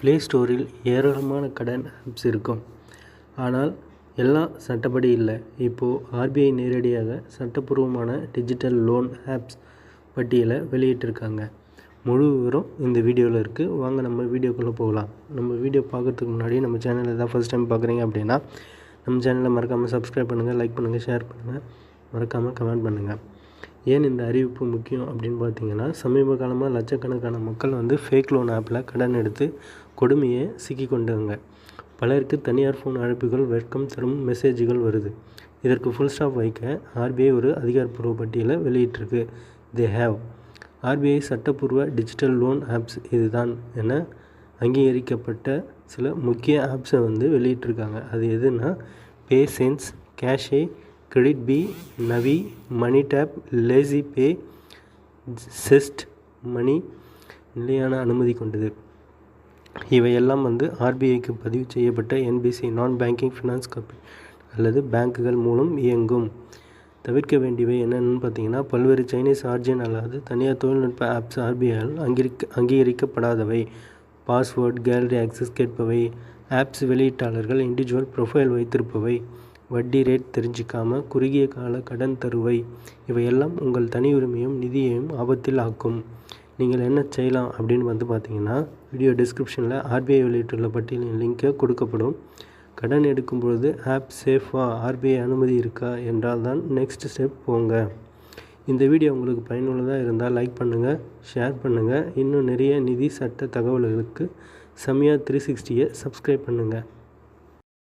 Play ஸ்டோரில் ஏராளமான கடன் ஆப்ஸ் இருக்கும். ஆனால் எல்லாம் சட்டப்படி இல்லை. இப்போது ஆர்பிஐ நேரடியாக சட்டப்பூர்வமான டிஜிட்டல் லோன் ஆப்ஸ் பட்டியலை வெளியிட்டிருக்காங்க. முழு விவரம் இந்த வீடியோவில் இருக்குது வாங்க நம்ம வீடியோக்குள்ளே போகலாம். நம்ம வீடியோ பார்க்குறதுக்கு முன்னாடி நம்ம சேனலில் தான் ஃபஸ்ட் டைம் பார்க்குறீங்க அப்படின்னா நம்ம சேனலை மறக்காமல் சப்ஸ்கிரைப் பண்ணுங்கள் லைக் பண்ணுங்கள் ஷேர் பண்ணுங்கள் மறக்காமல் கமெண்ட் பண்ணுங்கள் ஏன் இந்த அறிவிப்பு முக்கியம் அப்படின்னு பார்த்தீங்கன்னா சமீப காலமாக லட்சக்கணக்கான மக்கள் வந்து ஃபேக் லோன் ஆப்பில் கடன் எடுத்து கொடுமையை சிக்கி கொண்டாங்க. பலருக்கு தனியார் ஃபோன் அழைப்புகள் வெட்கம் தரும் மெசேஜ்கள் வருது. இதற்கு ஃபுல் ஸ்டாப் வைக்க ஆர்பிஐ ஒரு அதிகாரப்பூர்வ பட்டியலை வெளியிட்டிருக்கு. தே ஹேவ் ஆர்பிஐ சட்டப்பூர்வ டிஜிட்டல் லோன் ஆப்ஸ் இதுதான் என அங்கீகரிக்கப்பட்ட சில முக்கிய ஆப்ஸை வந்து வெளியிட்டிருக்காங்க. அது எதுன்னா PaySense CASHe KreditBee Navi MoneyTap LazyPay ZestMoney நிலையான அனுமதி கொண்டது? இவையெல்லாம் வந்து ஆர்பிஐக்கு பதிவு செய்யப்பட்ட என்பிசி நான் பேங்கிங் ஃபினான்ஸ் கம்பெனி அல்லது பேங்குகள் மூலம் இயங்கும். தவிர்க்க வேண்டியவை என்னென்னு பார்த்தீங்கன்னா பல்வேறு சைனீஸ் ஆர்ஜின் அல்லாது தனியார் தொழில்நுட்ப ஆப்ஸ் ஆர்பிஐயால் அங்கீகரிக்க அங்கீகரிக்கப்படாதவை. பாஸ்வேர்ட் கேலரி ஆக்சஸ் கேட்பவை. ஆப்ஸ் வெளியீட்டாளர்கள் இண்டிவிஜுவல் ப்ரொஃபைல் வைத்திருப்பவை. வட்டி ரேட் தெரிஞ்சிக்காமல் குறுகிய கால கடன் தருவை. இவையெல்லாம் உங்கள் தனி உரிமையும் நிதியையும் ஆபத்தில் ஆக்கும். நீங்கள் என்ன செய்யலாம் அப்படின்னு வந்து பார்த்தீங்கன்னா வீடியோ டிஸ்கிரிப்ஷனில் ஆர்பிஐ வெளியிட்டுள்ள பட்டியலின் லிங்க்கை கொடுக்கப்படும். கடன் எடுக்கும் பொழுது ஆப் சேஃபாக ஆர்பிஐ அனுமதி இருக்கா என்றால் தான் நெக்ஸ்ட் ஸ்டெப் போங்க. இந்த வீடியோ உங்களுக்கு பயனுள்ளதாக இருந்தால் லைக் பண்ணுங்கள் ஷேர் பண்ணுங்கள் இன்னும் நிறைய நிதி சட்ட தகவல்களுக்கு சமயா த்ரீ சிக்ஸ்டியை சப்ஸ்கிரைப் பண்ணுங்கள்